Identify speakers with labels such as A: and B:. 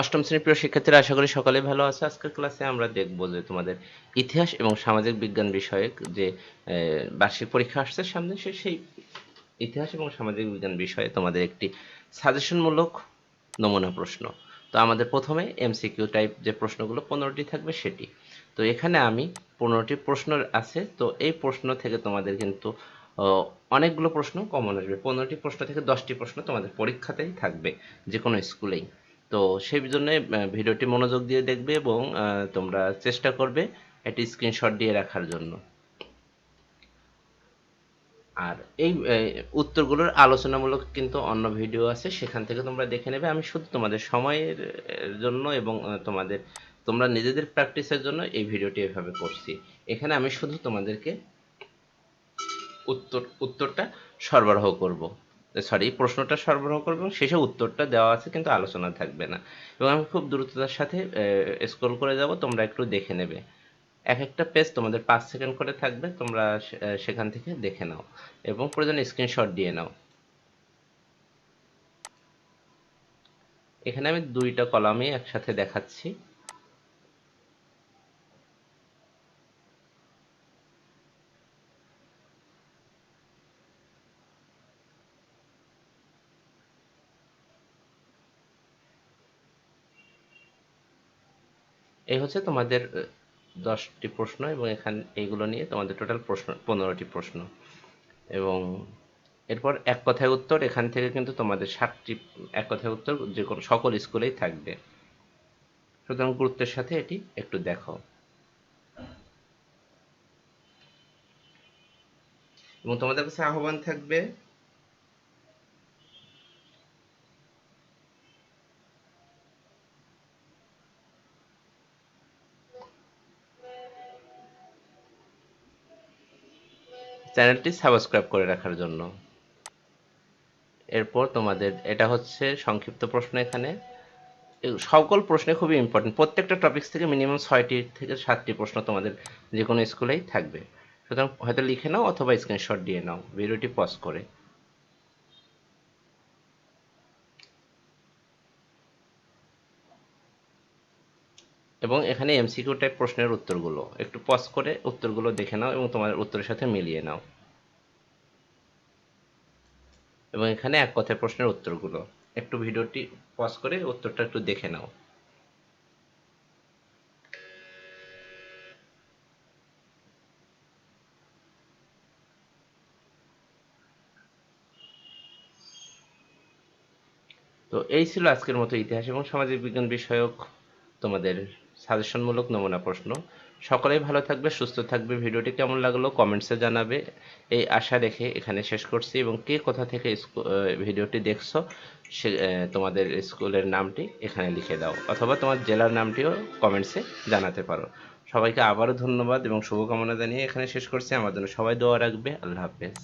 A: অষ্টম শ্রেণির প্রিয় শিক্ষার্থীরা, আশা করি সকলে ভালো আছে। আজকের ক্লাসে আমরা দেখব যে তোমাদের ইতিহাস এবং সামাজিক বিজ্ঞান বিষয়ক যে বার্ষিক পরীক্ষা আসছে সামনে, সে, সেই ইতিহাস এবং সামাজিক বিজ্ঞান বিষয়ে তোমাদের একটি সাজেশনমূলক নমুনা প্রশ্ন। তো আমাদের প্রথমে এমসিকিউ টাইপ যে প্রশ্নগুলো, পনেরোটি থাকবে সেটি। তো এখানে আমি পনেরোটি প্রশ্ন আছে, তো এই প্রশ্ন থেকে তোমাদের কিন্তু অনেকগুলো প্রশ্ন কমন আসবে। পনেরোটি প্রশ্ন থেকে দশটি প্রশ্ন তোমাদের পরীক্ষাতেই থাকবে যে কোনো স্কুলেই। তো সেই জন্য ভিডিওটি মনোযোগ দিয়ে দেখবে এবং তোমরা চেষ্টা করবে একটি স্ক্রিনশট দিয়ে রাখার জন্য। আর এই উত্তরগুলোর আলোচনামূলক কিন্তু অন্য ভিডিও আছে, সেখান থেকে তোমরা দেখে নেবে। আমি শুধু তোমাদের সময়ের জন্য এবং তোমাদের, তোমরা নিজেদের প্র্যাকটিসের জন্য এই ভিডিওটি এভাবে করছি। এখানে আমি শুধু তোমাদেরকে উত্তর, উত্তরটা সরবরাহ করব। সরি প্রশ্নটা সরবরাহ করব এবং শেষে উত্তরটা দেওয়া আছে, কিন্তু আলোচনা থাকবে না। এবং আমি খুব দ্রুততার সাথে স্ক্রল করে যাব, তোমরা একটু দেখে নেবে। এক একটা পেজ তোমাদের পাঁচ সেকেন্ড করে থাকবে, তোমরা সেখান থেকে দেখে নাও এবং প্রয়োজনে স্ক্রিনশট দিয়ে নাও। এখানে আমি দুইটা কলামই একসাথে দেখাচ্ছি। এই হচ্ছে তোমাদের দশটি প্রশ্ন এবং এখানে, এইগুলো নিয়ে তোমাদের টোটাল প্রশ্ন, পনেরোটি প্রশ্ন। এবং এরপর এক কথায় উত্তর, এখান থেকে কিন্তু তোমাদের সাতটি এক কথায় উত্তর যে কোনো, সকল স্কুলেই থাকবে। সুতরাং গুরুত্বের সাথে এটি একটু দেখো। এবং তোমাদের কাছে আহ্বান থাকবে চ্যানেলটি সাবস্ক্রাইব করে রাখার জন্য। এরপর তোমাদের, এটা হচ্ছে সংক্ষিপ্ত প্রশ্ন এখানে। সকল প্রশ্নে খুবই ইম্পর্টেন্ট প্রত্যেকটা টপিক্স থেকে মিনিমাম ছয়টি থেকে সাতটি প্রশ্ন তোমাদের যে কোনো স্কুলেই থাকবে। সুতরাং হয়তো লিখে নাও অথবা স্ক্রিনশট দিয়ে নাও। ভিডিওটি পজ করে। এবং এখানে এমসিকিউ টাইপ প্রশ্নের উত্তরগুলো। একটু পজ করে উত্তরগুলো দেখে নাও এবং তোমার উত্তরের সাথে মিলিয়ে নাও। এবং এখানে এক কথায় প্রশ্নের উত্তরগুলো। একটু ভিডিওটি পজ করে উত্তরটা একটু দেখে নাও। তো এই ছিল আজকের মতো ইতিহাস এবং সামাজিক বিজ্ঞান বিষয়ক তোমাদের সাজেশনমূলক নমুনা প্রশ্ন। সকলেই ভালো থাকবে, সুস্থ থাকবে। ভিডিওটি কেমন লাগল কমেন্টসে জানাবে। এই আশা রেখে এখানে শেষ করছি। এবং কে কোথা থেকে ভিডিওটি দেখছ, সে তোমাদের স্কুলের নামটি এখানে লিখে দাও। অথবা তোমার জেলার নামটিও কমেন্টসে জানাতে পারো। সবাইকে আবারও ধন্যবাদ এবং শুভকামনা জানিয়ে এখানে শেষ করছি। আমার জন্য সবাই দোয়া রাখবে। আল্লাহ হাফেজ।